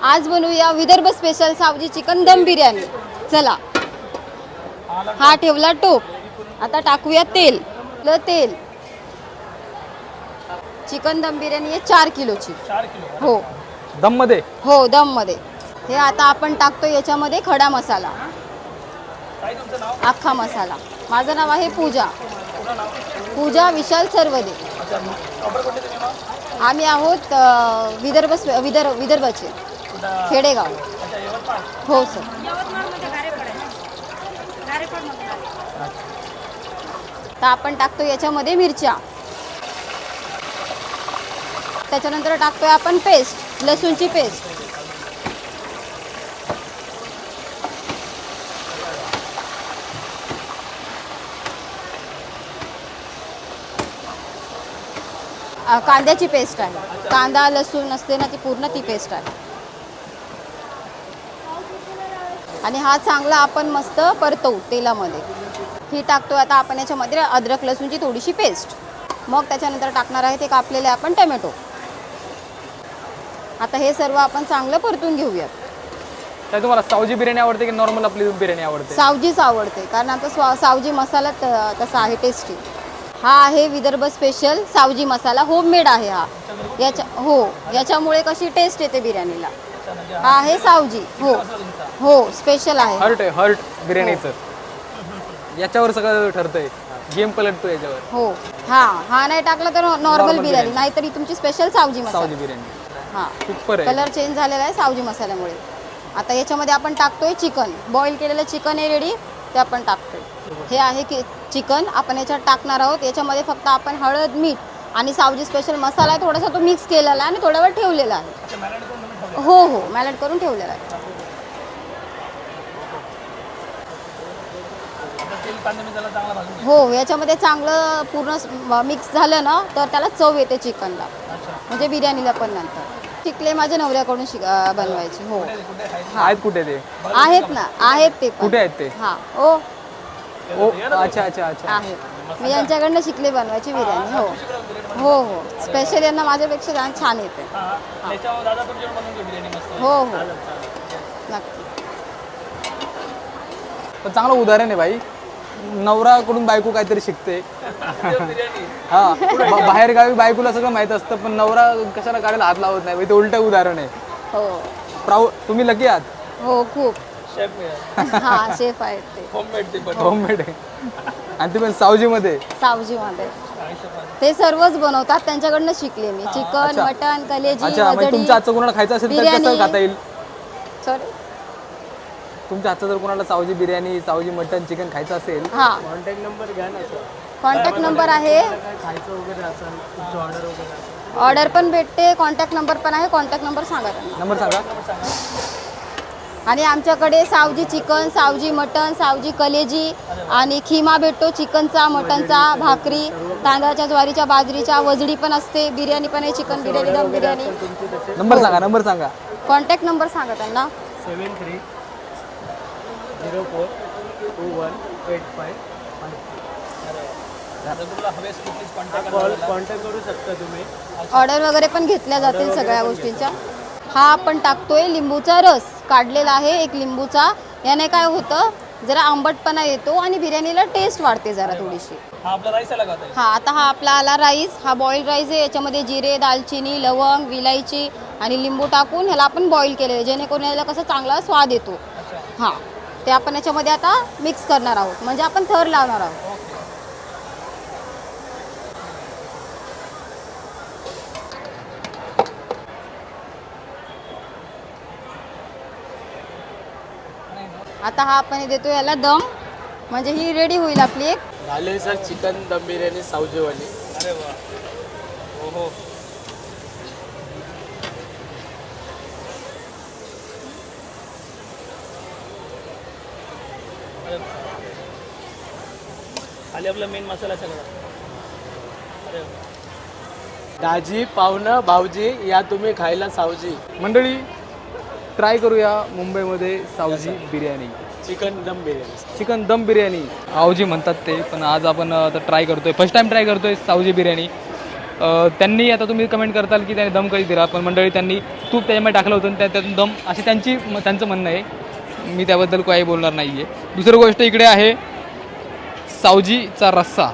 आज बनवूया Vidarbha special Savji chicken दम बिर्याणी. चला. हा ठेवला टोप. आता टाकूया तेल. ल तेल. चिकन दम बिर्याणी आहे चार किलोची. हो. दममध्ये हो दममध्ये. हे आता आपण टाकतो याच्यामध्ये खडा मसाला. अख्खा मसाला. माझं नाव आहे पूजा. पूजा विशाल सर्वदे. आम्ही आहोत विदर्भ विदर्भ विदर्भाचे. खेडेगाव. हो सर. तर आपण टाकतो याच्यामध्ये मिरच्या. त्याच्यानंतर टाकतोय आपण पेस्ट लसूणची पेस्ट. कांद्याची पेस्ट आहे. कांदा लसूण असते ना ती पूर्ण ती पेस्ट आहे. आणि हा चांगला आपण मस्त परतवू तेलामध्ये. ही टाकतो आता आपण याच्यामध्ये अद्रक लसूणची थोडीशी पेस्ट मग त्याच्यानंतर टाकणार आहे ते कापलेले आपण टमॅटो. आता हे सर्व आपण चांगलं परतून घेऊयात. काय तुम्हाला सावजी बिर्याणी आवडते की नॉर्मल आपली बिर्याणी आवडते? सावजीच आवडते कारण आता स्वा सावजी मसाला त- तसा आहे टेस्टी हा आहे विदर्भ स्पेशल सावजी मसाला होममेड आहे हा. याच्या हो याच्यामुळे कशी टेस्ट येते बिर्याणीला. म्हणजे हा आहे सावजी हो हो स्पेशल आहे. हर्ट आहे हर्ट बिर्याणीचं. याच्यावर सगळं ठरतंय. गेम पलटतो याच्यावर. हो. हा हा नाही टाकला तर नॉर्मल बिर्याणी नाहीतरी तुमची स्पेशल सावजी मसाला. सावजी बिर्याणी. हा. सुपर आहे. कलर चेंज झालेला आहे सावजी मसाल्यामुळे. आता याच्यामध्ये आपण टाकतोय चिकन बॉईल केलेलं चिकन आहे रेडी ते आपण टाकतोय. हे आहे की चिकन आपण याच्यात टाकणार आहोत. याच्यामध्ये फक्त आपण हळद मीठ आणि सावजी स्पेशल मसाला आहे. थोडासा तो मिक्स केलेला आहे आणि थोडा वेळ ठेवलेला आहे. हो हो. मॅलेट करून ठेवलेला आहे तेल कांदे मी त्याला चांगला भाजून हो याच्यामध्ये चांगलं पूर्ण मिक्स झालं ना तर त्याला चव येते चिकनला. म्हणजे बिर्याणीला पण नंतर. शिकले माझ्या नवऱ्याकडून शिक बनवायचे हो. आहेत कुठे ते? आहेत ना आहेत ते कुठे आहेत ते? हा ओ ओ अच्छा अच्छा अच्छा. आहेत. मी यांच्याकडनं शिकले बनवायची बिर्याणी हो. हो हो. स्पेशल यांना माझ्यापेक्षा छान छान येते. त्याच्यावर दादा तुमच्यावर बनवून घेऊ बिर्याणी मस्त. हो हो. नक्की. पण चांगलं उदाहरण आहे भाई. नवराकडून बायको काहीतरी शिकते. हा बाहेर गावी बायकोला सगळं माहीत असतं पण नवरा कशाला गाडीला हात लावत नाही भाई ते उलट उदाहरण आहे. हो. प्राऊ तुम्ही लकी आहात? हो खूप. शेफ हा शेफ आहेत ते. होममेड आहे. आणि ते पण सावजीमध्ये. सावजीमध्ये ते सर्वच बनवतात त्यांच्याकडनं शिकले मी. चिकन अच्छा. मटन कलेजी अच्छा म्हणजे वजडी तुमच्या हातचं कोणाला खायचं असेल तर बिर्याणी. कसं खाता येईल? सॉरी तुमच्या हातचं जर कोणाला सावजी बिर्याणी सावजी मटन चिकन खायचं असेल हा. कॉन्टॅक्ट नंबर घ्या ना सर कॉन्टॅक्ट नंबर आहे. खायचं वगैरे असेल तुमची ऑर्डर वगैरे असेल. ऑर्डर पण भेटते कॉन्टॅक्ट नंबर पण आहे कॉन्टॅक्ट नंबर सांगा त्यांना. नंबर सांगा. आणि आमच्याकडे सावजी चिकन सावजी मटन सावजी कलेजी आणि खिमा भेटतो चिकनचा मटनचा भाकरी तांदळाच्या ज्वारीच्या बाजरीच्या वजडी पण असते बिर्याणी पण आहे चिकन बिर्याणी दम बिर्याणी. नंबर सांगा नंबर सांगा. कॉन्टॅक्ट नंबर सांगा त्यांना. Seven three zero four two one eight five call contact करू शकता तुम्ही ऑर्डर वगैरे पण घेतल्या जातील. सगळ्या गोष्टींच्या हा आपण टाकतोय लिंबूचा रस. काढलेला आहे एक लिंबूचा. याने काय होतं? जरा आंबटपणा येतो आणि बिर्याणीला टेस्ट वाढते जरा थोडीशी. हा हा आता हा आपला आला राईस हा बॉईल राईस आहे. याच्यामध्ये जिरे दालचिनी लवंग विलायची आणि लिंबू टाकून ह्याला आपण बॉईल केलेलं आहे. जेणेकरून याला कसं चांगला स्वाद येतो. हां. ते आपण याच्यामध्ये आता मिक्स करणार आहोत. म्हणजे आपण थर लावणार आहोत. आता हा आपण देतो याला दम. म्हणजे ही रेडी होईल आपली एक. झाले सर चिकन दम बिर्याणी सावजीवाली. अरे वा. हो खाली आपला मेन मसाला सगळा. अरे. दाजी पाहुणं भाऊजी या तुम्ही खायला सावजी. मंडळी ट्राय करूया मुंबईमध्ये सावजी बिर्याणी. चिकन दम बिर्याणी. चिकन दम बिर्याणी. आवजी म्हणतात ते पण आज आपण ट्राय करतोय. फर्स्ट टाइम ट्राय करतोय सावजी बिर्याणी. अ, त्यांनी आता तुम्ही कमेंट करताल की त्यांनी दम कधी दिला पण मंडळी त्यांनी तूप त्याच्यामध्ये टाकलं होतं आणि त्या- त्यातून दम अशी त्यांची म- त्यांचं म्हणणं आहे. मी त्याबद्दल काही बोलणार नाही आहे दुसरी गोष्ट इकडे आहे सावजीचा रस्सा.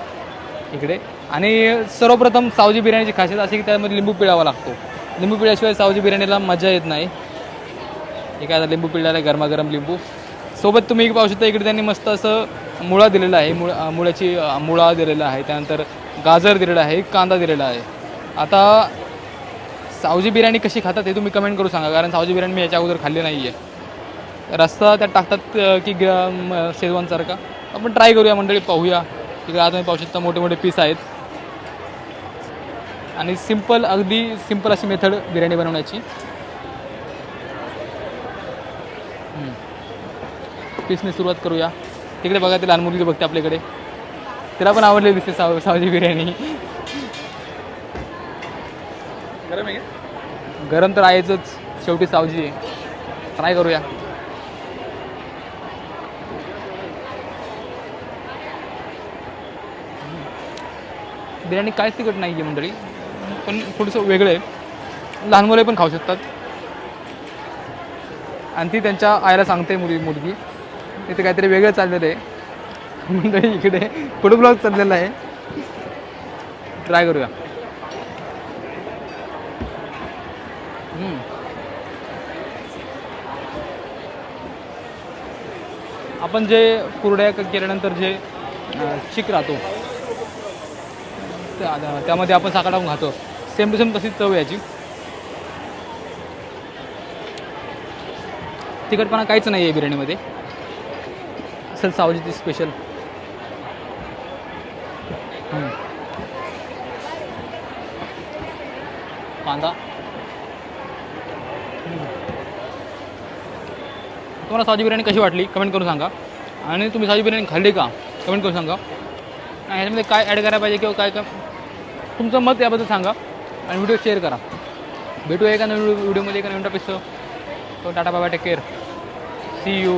इकडे. आणि सर्वप्रथम सावजी बिर्याणीची खासियत अशी की त्यामध्ये लिंबू पिळावा लागतो. लिंबू पिळ्याशिवाय सावजी बिर्याणीला मजा येत नाही. एक आता लिंबू पिळलेला गरमागरम लिंबू. सोबत तुम्ही पाहू शकता इकडे त्यांनी मस्त असं मुळा दिलेला आहे. मुळ मुळ्याची मुळा दिलेला आहे. त्यानंतर गाजर दिलेला आहे कांदा दिलेला आहे. आता सावजी बिर्याणी कशी खातात हे तुम्ही कमेंट करू सांगा कारण सावजी बिर्याणी मी याच्या अगोदर खाल्ली नाही आहे रस्ता त्यात टाकतात की ग शेजवानसारखा. आपण ट्राय करूया मंडळी पाहूया. तिकडे आज तुम्ही पाहू शकता मोठे मोठे पीस आहेत. आणि सिंपल अगदी सिंपल अशी मेथड बिर्याणी बनवण्याची. पीसने सुरुवात करूया. तिकडे बघा ते लहान मुलगी बघते आपल्याकडे. तिला पण आवडली दिसते साव सावजी बिर्याणी. गरम आहे गरम तर आहेच शेवटी सावजी आहे. ट्राय करूया. बिर्याणी काहीच तिकट नाही आहे मंडळी. पण थोडंसं वेगळं आहे. लहान मुले पण खाऊ शकतात. आणि ती त्यांच्या आईला सांगते मुली मुलगी. तिथे काहीतरी वेगळं चाललेलं आहे. मंडळी इकडे फुड ब्लॉग चाललेला आहे. ट्राय करूया. हम्म. आपण जे कुरड्या केल्यानंतर जे अं, चिक राहतो त्यामध्ये आपण साखर टाकून खातो. सेम टू सेम तशीच चव याची. तिखटपणा काहीच नाही आहे बिर्याणीमध्ये. असेल सावजीची स्पेशल कांदा. तुम्हाला सावजी बिर्याणी कशी वाटली? कमेंट करून सांगा. आणि तुम्ही सावजी बिर्याणी खाल्ली का? कमेंट करून सांगा. ह्याच्यामध्ये काय ॲड करायला पाहिजे किंवा काय काय? तुमचं मत याबद्दल सांगा आणि व्हिडिओ शेअर करा. भेटू एका नवीन व्हिडिओमध्ये एका नवीन टॉपिकचं तो टाटा बाबा टेक केअर सी यू